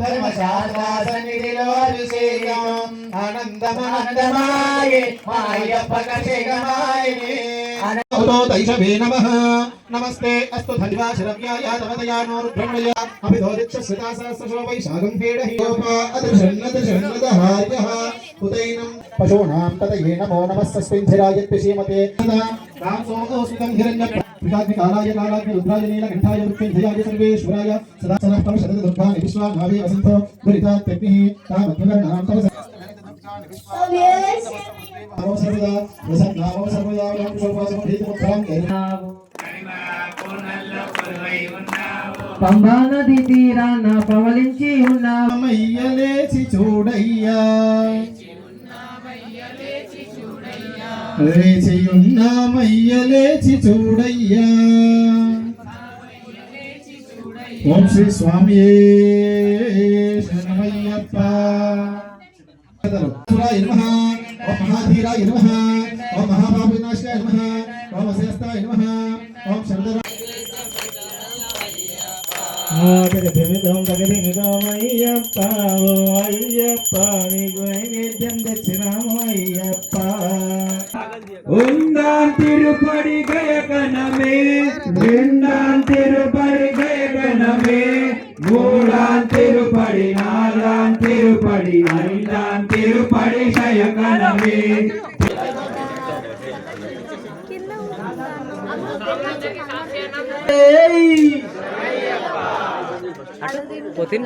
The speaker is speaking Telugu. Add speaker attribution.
Speaker 1: ధర్మశాస్త్ర అభిషేకం ఆనందమానందమాయే మాయప్ప
Speaker 2: తైషవే నమ నమస్తే అస్తు ధన్వా శరవ్యాయ తమదయానో రుద్రమయ అభిదో పశూనాం నమో నమస్తస్మింధిరాయ శ్రీమతే రామసోమోస్మితం హిరణ్య పితాగ్నికాలాయ కాలాగ్ని రుద్రాయ నీలకంఠాయ మృత్యుంజయాయ సర్వేశ్వరాయ సదా సదా పర శరద దుర్గాని విశ్వానాభి వసంతో దురితాత్యగ్నిః తామధ్వగణాం తపస నమో సర్వదా ప్రసన్నామో సర్వదా ఓం శోభాసమధీతముత్తాం
Speaker 3: పంబా నది తీరాన పవలించి ఉన్న
Speaker 2: రామయ్యలేచి చూడయ్యా. లేచి చూడయ్యా. ఓం శ్రీ స్వామి శరణమయ్యప్ప. సురాయ నమః. ఓం మహాధీరాయ నమః. ఓం మహాపాపినాశాయ నమః. ఓం అశేస్తాయ నమః. ఓం శరద
Speaker 3: జగదిమిదం జగదిమిదం అయ్యప్ప ఓ అయ్యప్ప నీకు నైవేద్యం తెచ్చినాము అయ్యప్ప ఉందాం తిరుపడి గయకనమే రెండాం తిరుపడి గయకనమే మూడాం తిరుపడి నాలుగాం తిరుపడి ఐదాం తిరుపడి శయకనమే
Speaker 4: కింద పోతే